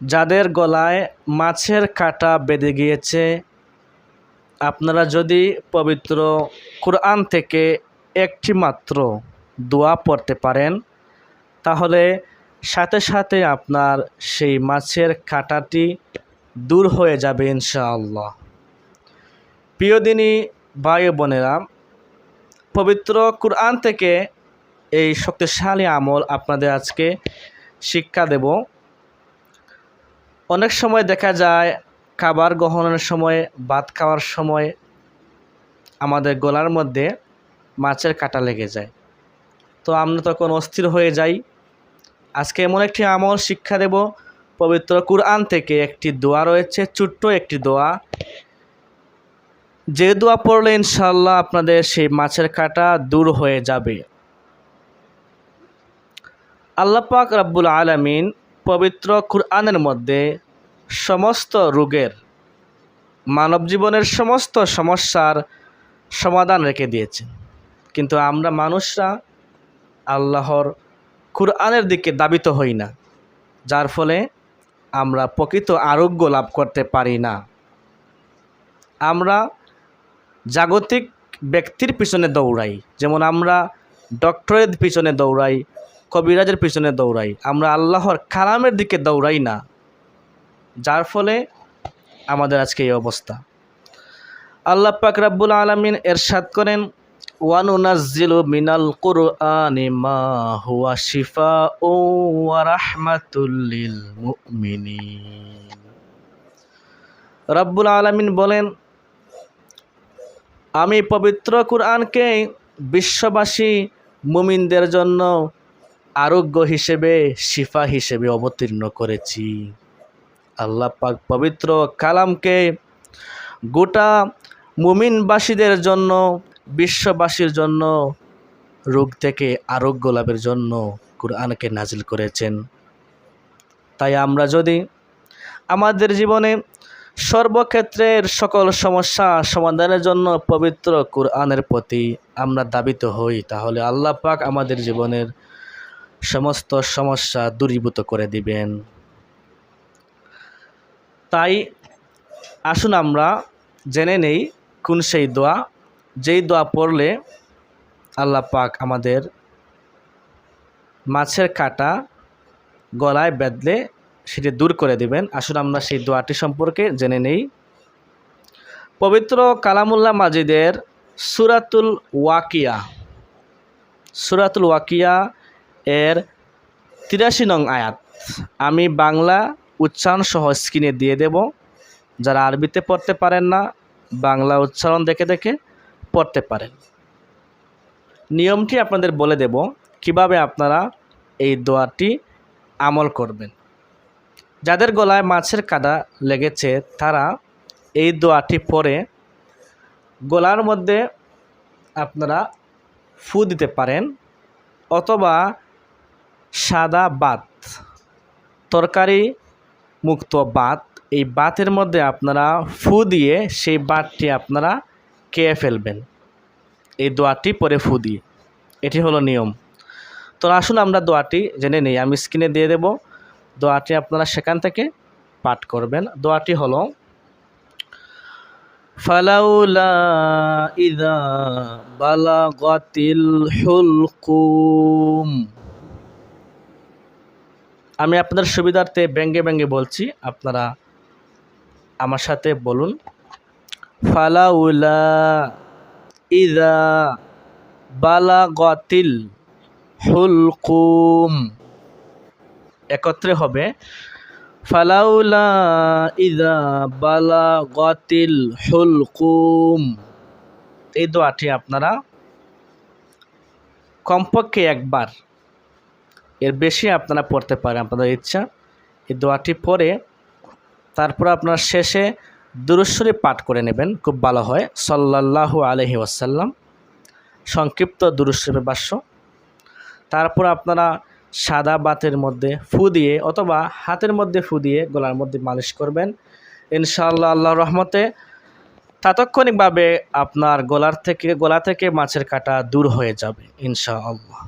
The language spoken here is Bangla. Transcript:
যাদের গলায় মাছের কাঁটা বেঁধে গিয়েছে, আপনারা যদি পবিত্র কোরআন থেকে একটি মাত্র দোয়া পড়তে পারেন, তাহলে সাথে সাথে আপনার সেই মাছের কাঁটাটি দূর হয়ে যাবে ইনশাআল্লাহ। প্রিয় দিনী ভাই বোনেরা, পবিত্র কোরআন থেকে এই শক্তিশালী আমল আপনাদের আজকে শিক্ষা দেব। অনেক সময় দেখা যায় খাবার গ্রহণের সময়, ভাত খাওয়ার সময় আমাদের গলার মধ্যে মাছের কাঁটা লেগে যায়। তো আমরা তখন অস্থির হয়ে যাই। আজকে এমন একটি আমল শিক্ষা দেব। পবিত্র কুরআন থেকে একটি দোয়া রয়েছে, ছোট্ট একটি দোয়া। যে দোয়া পড়লে ইনশাল্লাহ আপনাদের সেই মাছের কাঁটা দূর হয়ে যাবে। আল্লাহ পাক রাব্বুল আলামিন পবিত্র কুরআনের মধ্যে সমস্ত রোগের মানব জীবনের সমস্ত সমস্যার সমাধান রেখে দিয়েছেন কিন্তু আমরা মানুষরা আল্লাহর কুরআনের দিকে দাবিত হই না, যার ফলে আমরা প্রকৃত আরোগ্য লাভ করতে পারি না। আমরা জাগতিক ব্যক্তির পিছনে দৌড়াই, যেমন আমরা ডক্টরের পিছনে দৌড়াই কবিরাজের পিছনে দৌড়াই। আমরা আল্লাহর কালামের দিকে দৌড়াই না। যার ফলে আমাদের আজকে এই অবস্থা। আল্লাহ পাক রাব্বুল আলমিন এরশাদ করেন, ওয়ানুনাজ্জিলু মিনাল কুরআনি মা হুয়া শিফাউ ওয়া রাহমাতুল লিল মুমিনিন। রব্বুল আলামিন বলেন, আমি পবিত্র কুরআনকে বিশ্ববাসী মুমিনদের জন্য আরোগ্য হিসেবে, শিফা হিসেবে অবতীর্ণ করেছি। আল্লাহ পাক পবিত্র কালামকে গোটা মুমিনবাসীদের জন্য, বিশ্ববাসীর জন্য, রোগ থেকে আরোগ্য লাভের জন্য কোরআনকে নাজিল করেছেন। তাই আমরা যদি আমাদের জীবনে সর্বক্ষেত্রের সকল সমস্যা সমাধানের জন্য পবিত্র কোরআনের প্রতি আমরা দাবিত হই, তাহলে আল্লাহ পাক আমাদের জীবনের সমস্ত সমস্যা দূরীভূত করে দিবেন। তাই আসুন আমরা জেনে নেই কোন সেই দোয়া। যেই দোয়া পড়লে আল্লাহ পাক আমাদের মাছের কাটা গলায় বেঁধলে সেটি দূর করে দিবেন। আসুন আমরা সেই দোয়াটি সম্পর্কে জেনে নেই। পবিত্র কালামুল্লাহ মাজিদের সুরাতুল ওয়াকিয়া। সুরাতুল ওয়াকিয়া এর তিরাশি নং আয়াত। আমি বাংলা উচ্চারণ সহ স্ক্রিনে দিয়ে দেব। যারা আরবিতে পড়তে পারেন না, বাংলা উচ্চারণ দেখে দেখে পড়তে পারেন। নিয়মটি আপনাদের বলে দেব, কীভাবে আপনারা এই দোয়াটি আমল করবেন। যাদের গলায় মাছের কাদা লেগেছে, তারা এই দোয়াটি পরে গলার মধ্যে আপনারা ফু দিতে পারেন অথবা সাদা বাত। তরকারি মুক্ত বাত। এই বাতের মধ্যে আপনারা ফু দিয়ে সেই বাতটি আপনারা খেয়ে ফেলবেন। এই দোয়াটি পরে ফু দিয়ে। এটি হলো নিয়ম। তো আসুন আমরা দোয়াটি জেনে নিই। আমি স্ক্রিনে দিয়ে দেব। দোয়াটি আপনারা সেখান থেকে পাঠ করবেন। দোয়াটি হলো, ফালাউলা ইদা বালাগাতিল হুলকুম। আমি আপনাদের সুবিধার্থে ব্যঙ্গে ব্যঙ্গে বলছি, আপনারা আমার সাথে বলুন। ফালাউলা ইদা বালাগাতিল হুলকুম। একত্রে হবে, ফালাউলা ইদা বালাগাতিল হুলকুম। এই দোয়াটি আপনারা কমপক্ষে একবার এর বেশি আপনারা পড়তে পারেন আপনাদের ইচ্ছা। এই দোয়াটি পরে তারপর আপনার শেষে দুরুশ্বরী পাঠ করে নেবেন, খুব ভালো হয়। সাল্লাল্লাহু আলহি ওয়াসাল্লাম। সংক্ষিপ্ত দুরুশ্বরী ভাষ্য তারপর আপনারা সাদা বাতের মধ্যে ফু দিয়ে অথবা হাতের মধ্যে ফু দিয়ে গলার মধ্যে মালিশ করবেন। ইনশাআল্লাহ আল্লাহ রহমতে তাৎক্ষণিকভাবে আপনার গলার থেকে, গলা থেকে মাছের কাটা দূর হয়ে যাবে, ইনশাআল্লাহ।